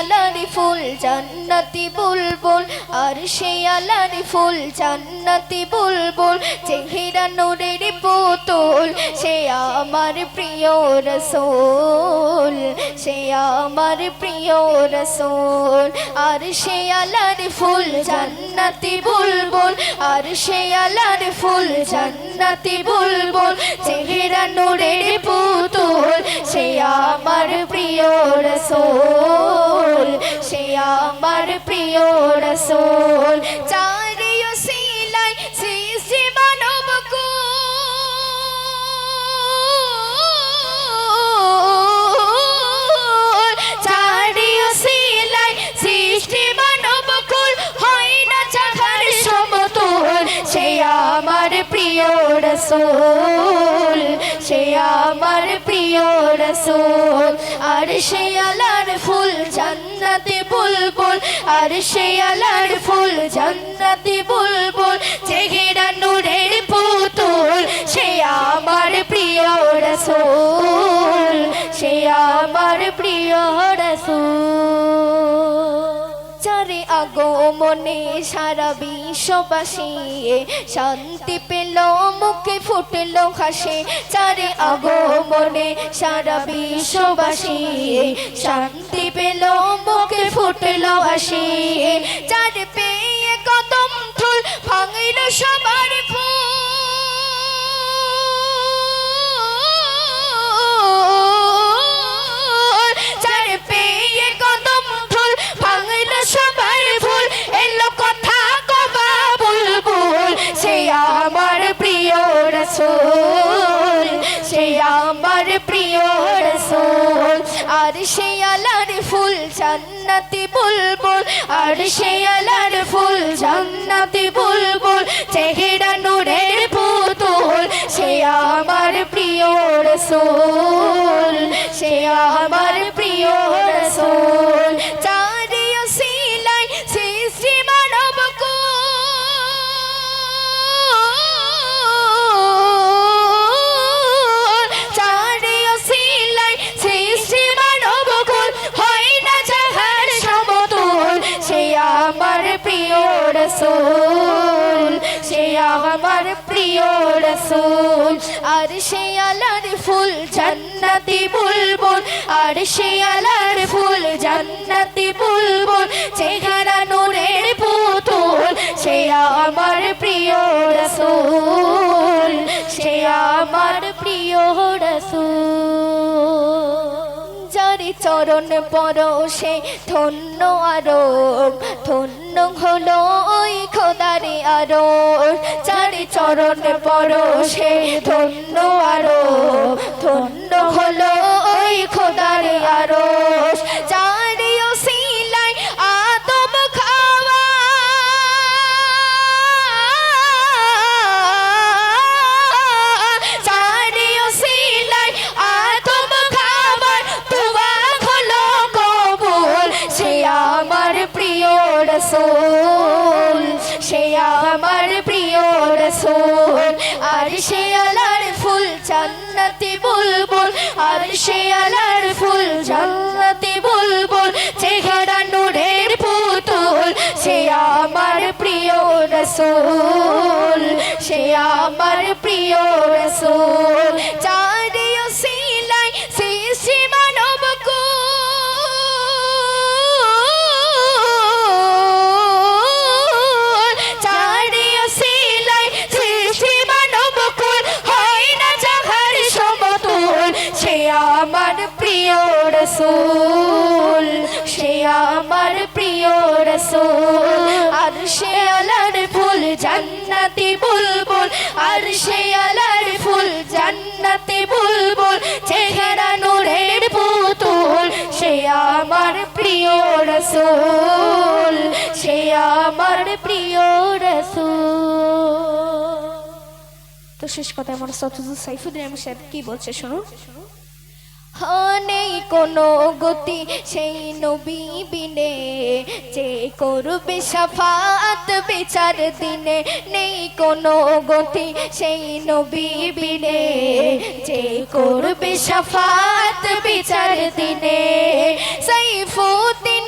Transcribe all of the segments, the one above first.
আলারি ফুল, জান্নাতি বুলবুল। আর সে আলারি ফুল, জান্নাতি বুলবুল। চেহারা নূরের পুতুল, সে আমার প্রিয় রসুল। সে আমার প্রিয় রসুল। আর সে আলারি ফুল, জান্নাতি বুলবুল। আর সে আলারি ফুল, জান্নাতি বুলবুল। চেহারা নূরের পুতুল। সে আমার প্রিয় রসুল, সে আমার প্রিয় রসুল। চারিয় শিলাই সৃষ্টি মানব সমতুল, সে আমার প্রিয় রসুল। আমার প্রিয় রসুল, আর সে আলার ফুল জান্নাতে বুলবুল, আর সে আলার ফুল জান্নাতে বুলবুল, চেহারা নূরের পুতুল, সে আমার প্রিয় রসুল, সে আমার প্রিয় রসুল। চারে আগমনে সারা বিশ্ববাসী শান্তি পেল ফুটল হাসে চারে আগমনে সারা বিশ্ববাসী। শান্তি পেল মুখে ফুটল হাসি। চার পেয়ে আর সে আলার ফুল জান্নাতি বুলবুল, আর সে আলার ফুল জান্নাতি বুলবুল, চেহারা নূরের পুতুল, সে আমার প্রিয় রসুল, সে আমার প্রিয় রসুল। আমার প্রিয় রসুল, সে আমার প্রিয় রসুল। আর সে আলার ফুল জান্নাতি বুলবুল, আর সে আলার ফুল জান্নাতি বুলবুল, চেহারা নূরের পুতুল। সে আমার প্রিয় রসুল, সে আমার প্রিয় রসুল। যারে চরণ পরশে ধন্য আরও ধন্য হলো ওই খোদারে আরও চারি চরণ পরশে ধন্য। রসুল। সে আমার প্রিয় রসুল। আর সে আলার ফুল জান্নাতি বুলবুল। আর সে আলার ফুল জান্নাতি বুলবুল। চেহারা নূরের পুতুল। সে আমার প্রিয় রসুল। সে আমার প্রিয় রসুল। চারিও আলার ফুল, জান্নাতি বুলবুল। আর সে আলার ফুল, জান্নাতি বুলবুল। চেহারা নূরের পুতুল, সে আমার প্রিয় রসুল। সে আমার প্রিয় রসুল। তো শেষ কথা, আমার সতজুল সাইফুদ্দিন সাথে কি বলছে, শুনুন। নেই কোনো গতি সেই নবী বিনে। যে করবে সাফাত বিচার দিনে, নেই কোনো গতি সেই নবী বিনে। যে করবে সাফাত বিচার দিনে সেই সাইফুদ্দিন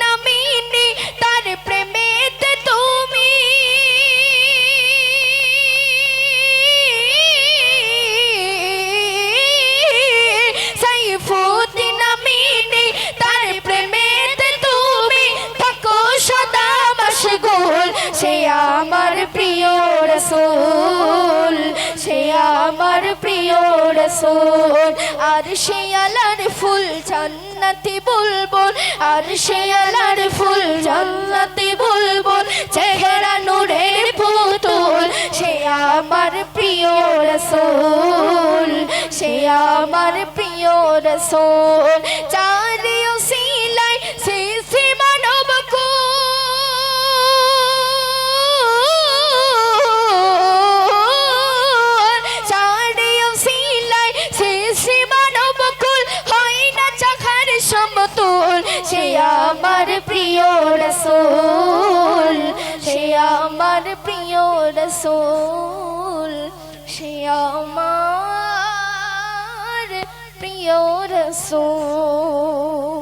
প্রিয় রসুল, সে আমার প্রিয় রসুল। আর সে ফুল জান্নাতি বুলবুল, আর সে ফুল জান্নাতি বুলবুল, চেহারা নূরের পুতুল। সে আমার প্রিয় রসুল, সে আমার প্রিয় রসুল। চারিও প্রিয় রসুল সে আমার প্রিয় রসুল সে আমার প্রিয় রসুল।